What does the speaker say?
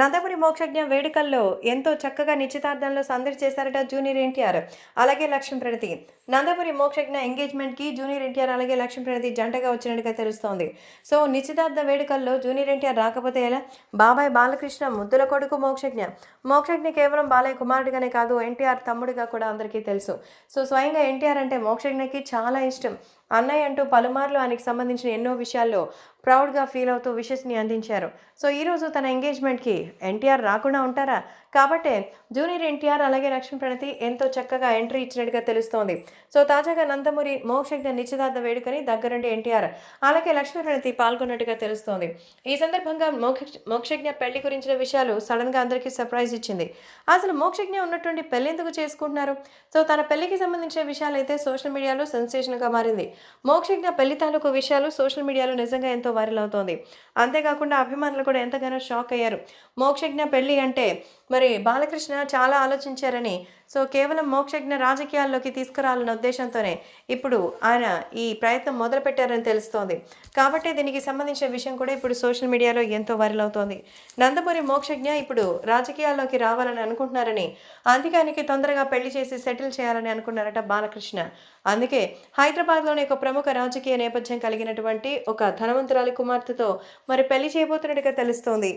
నందమూరి మోక్షజ్ఞ వేడుకల్లో ఎంతో చక్కగా నిశ్చితార్థంలో సందడి చేశారట జూనియర్ ఎన్టీఆర్. అలాగే లక్ష్మీ ప్రణతి నందమూరి మోక్షజ్ఞ ఎంగేజ్మెంట్కి జూనియర్ ఎన్టీఆర్ అలాగే లక్ష్మీ ప్రణతి జంటగా వచ్చినట్టుగా తెలుస్తోంది. సో నిశ్చితార్థ వేడుకల్లో జూనియర్ ఎన్టీఆర్ రాకపోతే ఎలా? బాబాయ్ బాలకృష్ణ ముద్దుల కొడుకు మోక్షజ్ఞ. మోక్షజ్ఞ కేవలం బాలయ్య కుమారుడిగానే కాదు ఎన్టీఆర్ తమ్ముడిగా కూడా అందరికీ తెలుసు. సో స్వయంగా ఎన్టీఆర్ అంటే మోక్షజ్ఞకి చాలా ఇష్టం. అన్నయ్య అంటూ పలుమార్లు ఆయనకి సంబంధించిన ఎన్నో విషయాల్లో ప్రౌడ్గా ఫీల్ అవుతూ విషెస్ని అందించారు. సో ఈరోజు తన ఎంగేజ్మెంట్కి ఎన్టీఆర్ రాకుండా ఉంటారా? కాబట్టే జూనియర్ ఎన్టీఆర్ అలాగే లక్ష్మీ ప్రణతి ఎంతో చక్కగా ఎంట్రీ ఇచ్చినట్టుగా తెలుస్తోంది. సో తాజాగా నందమూరి మోక్షజ్ఞ నిశ్చితార్థ వేడుకని దగ్గరుండి ఎన్టీఆర్ అలాగే లక్ష్మీ ప్రణతి పాల్గొన్నట్టుగా తెలుస్తోంది. ఈ సందర్భంగా మోక్ష మోక్షజ్ఞ పెళ్ళి గురించిన విషయాలు సడన్గా అందరికీ సర్ప్రైజ్ ఇచ్చింది. అసలు మోక్షజ్ఞ ఉన్నటువంటి పెళ్ళి ఎందుకు చేసుకుంటున్నారు? సో తన పెళ్ళికి సంబంధించిన విషయాలు అయితే సోషల్ మీడియాలో సెన్సేషన్గా మారింది. మోక్షజ్ఞ పెళ్ళి తాలూకు విషయాలు సోషల్ మీడియాలో నిజంగా ఎంతో వైరల్ అవుతోంది. అంతేకాకుండా అభిమానులు కూడా ఎంతగానో షాక్ అయ్యారు. మోక్షజ్ఞ పెళ్ళి అంటే మరి బాలకృష్ణ చాలా ఆలోచించారని. సో కేవలం మోక్షజ్ఞ రాజకీయాల్లోకి తీసుకురావాలన్న ఉద్దేశంతోనే ఇప్పుడు ఆయన ఈ ప్రయత్నం మొదలుపెట్టారని తెలుస్తోంది. కాబట్టి దీనికి సంబంధించిన విషయం కూడా ఇప్పుడు సోషల్ మీడియాలో ఎంతో వైరల్ అవుతోంది. నందమూరి మోక్షజ్ఞ ఇప్పుడు రాజకీయాల్లోకి రావాలని అనుకుంటున్నారని అందుకే ఆయనకి తొందరగా పెళ్ళి చేసి సెటిల్ చేయాలని అనుకున్నారట బాలకృష్ణ. అందుకే హైదరాబాద్లోని యొక్క ప్రముఖ రాజకీయ నేపథ్యం కలిగినటువంటి ఒక ధనవంతురాలి కుమార్తెతో మరి పెళ్ళి చేయబోతున్నట్టుగా తెలుస్తోంది.